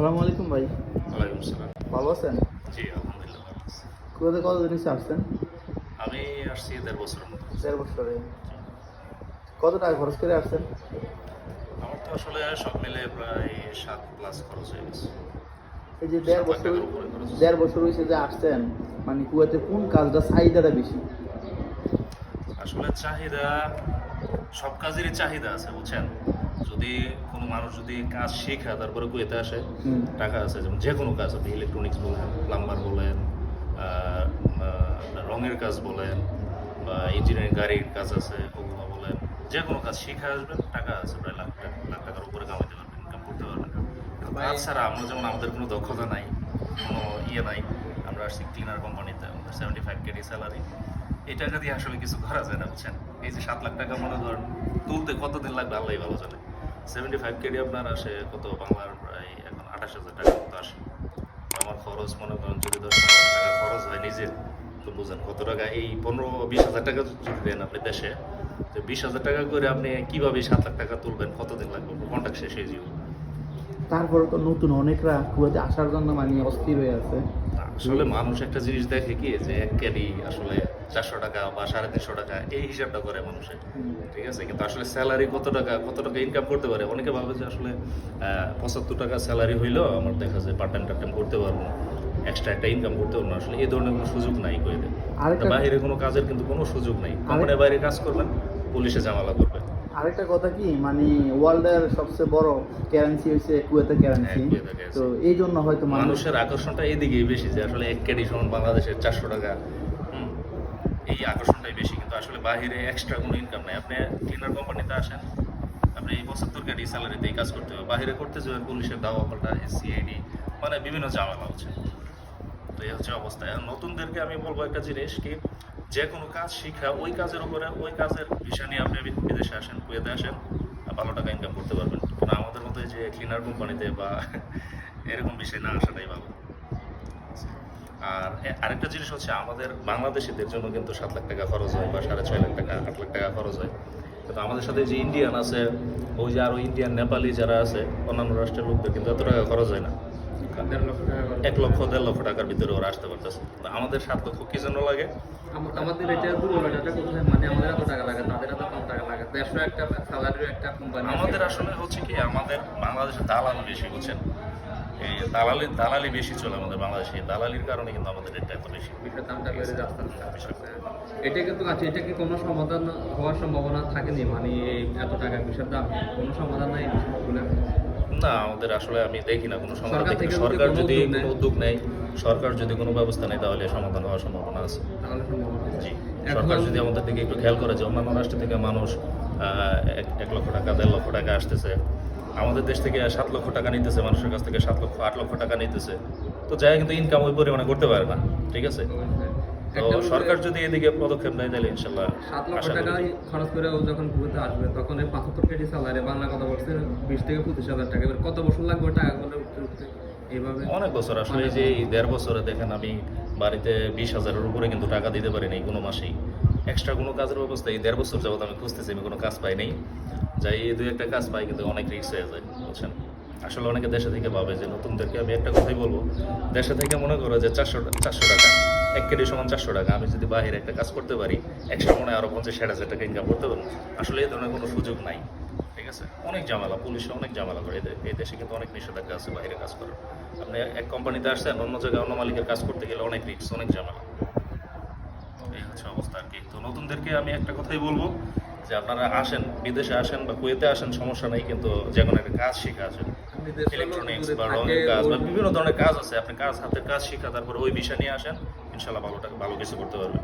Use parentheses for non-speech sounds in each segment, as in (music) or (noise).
আসসালামু আলাইকুম ভাই। ওয়ালাইকুম সালাম। ভালো আছেন? জি আলহামদুলিল্লাহ ভালো আছি। কোথা কত জিনিস আসছেন? আমি আসছি দেড় বছরের মতো। দেড় বছরে। কত টাকা খরচ করে আসছেন? আমার তো আসলে সব মিলে প্রায় সাত প্লাস খরচ হয়ে গেছে। এই যে দেড় বছর দেড় বছর হয়েছে যে আসছেন মানে কুয়াতে কোন কাজটা চাহিদাটা বেশি? আসলে চাহিদা সব কাজেরই চাহিদা আছে বুঝছেন? যদি কোনো মানুষ যদি কাজ শেখা তারপরে কুয়েতে আসে টাকা আছে যেমন যে কোনো কাজ আপনি ইলেকট্রনিক্স বলেন প্লাম্বার বলেন রঙের কাজ বলেন বা ইঞ্জিনিয়ারিং গাড়ির কাজ আছে ওগুলো বলেন যে কোনো কাজ শিখে আসবেন টাকা আছে প্রায় লাখ টাকা লাখ টাকার উপরে কামাইতে পারবেন ইনকাম করতে পারবেন। কাজ ছাড়া আমরা যেমন আমাদের কোনো দক্ষতা নাই কোনো ইয়ে নাই আমরা আসছি ক্লিনার কোম্পানিতে আমাদের সেভেন্টি ফাইভ কেডি স্যালারি এই টাকা দিয়ে আসলে কিছু করা যায় না, বুঝছেন? এই যে সাত লাখ টাকা মনে ধরেন তুলতে কতদিন লাগবে আল্লাহ ভালো জানে। সেভেন্টি ফাইভ কেডি আপনার আসে কত, বাংলার প্রায় এখন আঠাশ হাজার টাকা মতো আসে। আমার খরচ মনে করেন, যদি দশ টাকা খরচ হয় নিজের তো বুঝেন কত টাকা। এই পনেরো, বিশ হাজার টাকা যদি দেন আপনি দেশে, তো বিশ হাজার টাকা করে আপনি কীভাবে সাত লাখ টাকা তুলবেন? কতদিন লাগবে? কন্ট্যাক্ট শেষ হয়ে যাবে। তারপরে তো নতুন অনেকরা কুয়াতে আসার জন্য মানে অস্থির হয়ে আছে। আসলে মানুষ একটা জিনিস দেখে কি যে এক ক্যারি আসলে চারশো টাকা বা সাড়ে তিনশো টাকা এই হিসাবটা করে মানুষের ঠিক আছে? কিন্তু আসলে স্যালারি কত টাকা কত টাকা ইনকাম করতে পারে? অনেকে ভাবে যে আসলে পঁচাত্তর টাকা স্যালারি হইলেও আমার দেখা যায় পার্ট টাইম টাইম করতে পারব এক্সট্রা একটা ইনকাম করতে পারব না। আসলে এই ধরনের কোনো সুযোগ নাই কইলে বাইরে কোনো কাজের কিন্তু কোনো সুযোগ নাই। কোম্পানির বাইরে কাজ করবেন পুলিশে জামালা করবে আরেকটা কথা কি মানে ওয়ার্ল্ডের সবচেয়ে বড় কারেন্সি হচ্ছে কুয়েতের কারেন্সি। তো এই জন্য হয়তো মানুষের আকর্ষণটা এদিকেই বেশি যে আসলে এক কেডি সমান বাংলাদেশের চারশো টাকা। এই আকর্ষণটাই বেশি। কিন্তু আসলে বাইরে এক্সট্রা কোনো ইনকাম নাই। আপনি ক্লিনার কোম্পানিতে আসেন আপনি এই পঁচাত্তর কেডি স্যালারিতে এই কাজ করতে হবে। বাইরে করতে যাবেন পুলিশের দাওয়া পাল্টা সিআইডি মানে বিভিন্ন ঝামেলা হচ্ছে। তো এই হচ্ছে অবস্থা। নতুনদেরকে আমি বলব একটা জিনিস কি যে কোনো কাজ শিখা ওই কাজের উপরে, ওই কাজের বিষয় নিয়ে আপনি বিদেশে আসেন, কুয়েতে আসেন ভালো টাকা ইনকাম করতে পারবেন। কিন্তু আমাদের মতো যে ক্লিনার কোম্পানিতে বা (laughs) এরকম বিষয় না আসাটাই ভালো। আর আরেকটা জিনিস হচ্ছে, আমাদের বাংলাদেশিদের জন্য কিন্তু সাত লাখ টাকা খরচ হয় বা সাড়ে ছয় লাখ টাকা, আট লাখ টাকা খরচ হয়। কিন্তু আমাদের সাথে যে ইন্ডিয়ান আছে, ওই যে আরও ইন্ডিয়ান নেপালি যারা আছে, অন্যান্য রাষ্ট্রের লোকদের কিন্তু এত টাকা খরচ হয় না। এক লক্ষ দেড় লক্ষ টাকার ভিতরে ওরা আসতে পারতেছে। আমাদের সাত লক্ষ কি জন্য লাগে? আমাদের এটা দুর্বলতাটা কোথায়? মানে আমাদের এত টাকা লাগে তাদের এত কম টাকা লাগে। দেড়শো একটা স্যালারির একটা কোম্পানি আমাদের আসলে হচ্ছে কি আমাদের বাংলাদেশে দালাল বেশি বুঝছেন? এই দালালি দালালি বেশি চলে আমাদের বাংলাদেশে। দালালির কারণে কিন্তু আমাদের রেটটা এত বেশি। এটা কিন্তু আছে এটা কি কোনো সমাধান হওয়ার সম্ভাবনা থাকেনি? মানে এত টাকা বিষয়ের দাম কোনো সমাধান নাই? বিষয়গুলো না আমাদের আসলে আমি দেখি না কোনো সমাধান দেখি। সরকার যদি কোনো উদ্যোগ নেয় সরকার যদি কোনো ব্যবস্থা নেয় তাহলে সমাধান হওয়ার সম্ভাবনা আছে। জি। সরকার যদি আমাদের দিকে একটু খেয়াল করে যে অন্যান্য রাষ্ট্র থেকে মানুষ আহ, এক- এক লক্ষ টাকা দেড় লক্ষ টাকা আসতেছে। আমাদের দেশ থেকে সাত লক্ষ টাকা নিতেছে মানুষের কাছ থেকে সাত লক্ষ আট লক্ষ টাকা নিতেছে। তো যাই কিন্তু ইনকাম ওই পরিমাণে করতে পারে না ঠিক আছে? তো সরকার যদি এদিকে পদক্ষেপ নেয় তাহলে ইনশাল্লাহ সাত লক্ষ টাকা করি। খরচ করে ও যখন ঘুরতে আসবে তখন এই পাঁচাত্তর কেজি স্যালারি বাংলা কথা বলছে বিশ থেকে পঁচিশ হাজার টাকা। এবার কত বছর লাগবে ওই টাকাগুলো উঠতে উঠতে? এইভাবে অনেক বছর আসলে যে দেড় বছরে দেখেন আমি বাড়িতে বিশ হাজারের উপরে কিন্তু টাকা দিতে পারিনি কোনো মাসেই। এক্সট্রা কোনো কাজের ব্যবস্থা এই দেড় বছর যাবত আমি খুঁজতেছি আমি কোনো কাজ পাই নাই। যাই এই দুই একটা কাজ পাই কিন্তু অনেক রিক্স হয়ে যায় বুঝছেন? আসলে অনেকে দেশে থেকে ভাবে যে নতুনদেরকে আমি একটা কথাই বলব দেশে থেকে মনে করো যে চারশো চারশো টাকা। এক কেজি সমান চারশো টাকা। আমি যদি বাইরে একটা কাজ করতে পারি একশো মনে আরও পঞ্চাশ, ষাট হাজার টাকা ইনকাম করতে পারব। আসলে এই ধরনের কোনো সুযোগ নাই, ঠিক আছে? অনেক ঝামেলা, পুলিশে অনেক ঝামেলা করে এই দেশে কিন্তু অনেক নিষেধাজ্ঞা আছে বাইরে কাজ করার। আপনি এক কোম্পানিতে আসছেন, অন্য জায়গায় অন্য মালিকের কাজ করতে গেলে অনেক রিক্স অনেক ঝামেলা। এই হচ্ছে অবস্থা আর কি। তো নতুনদেরকে আমি একটা কথাই বলব, যে আপনারা আসেন, বিদেশে আসেন বা কুয়েতে আসেন, সমস্যা নেই, কিন্তু যে কোনো একটা কাজ শিখে আসেন ইলেকট্রনিক্স বা রঙের কাজ বা বিভিন্ন ধরনের কাজ আছে। আপনি কাজ হাতের কাজ শিখা তারপরে ওই বিষয় নিয়ে আসেন ইনশাল্লাহ ভালো টাকা ভালো কিছু করতে পারবেন।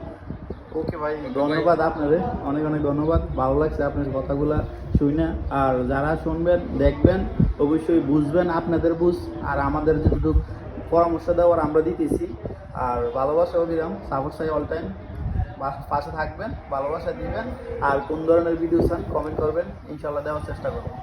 ওকে ভাই ধন্যবাদ আপনাদের অনেক অনেক ধন্যবাদ। ভালো লাগছে আপনার কথাগুলা শুনে। আর যারা শুনবেন দেখবেন অবশ্যই বুঝবেন আপনাদের বুঝ। আর আমাদের যেটুকু পরামর্শ দেওয়ার আমরা দিতেছি। আর ভালোবাসা অবিরাম সাপোর্ট চাই অল টাইম পাশে থাকবেন ভালোবাসা দিবেন। আর কোন ধরনের ভিডিও চান কমেন্ট করবেন। ইনশাল্লাহ দেওয়ার চেষ্টা করবেন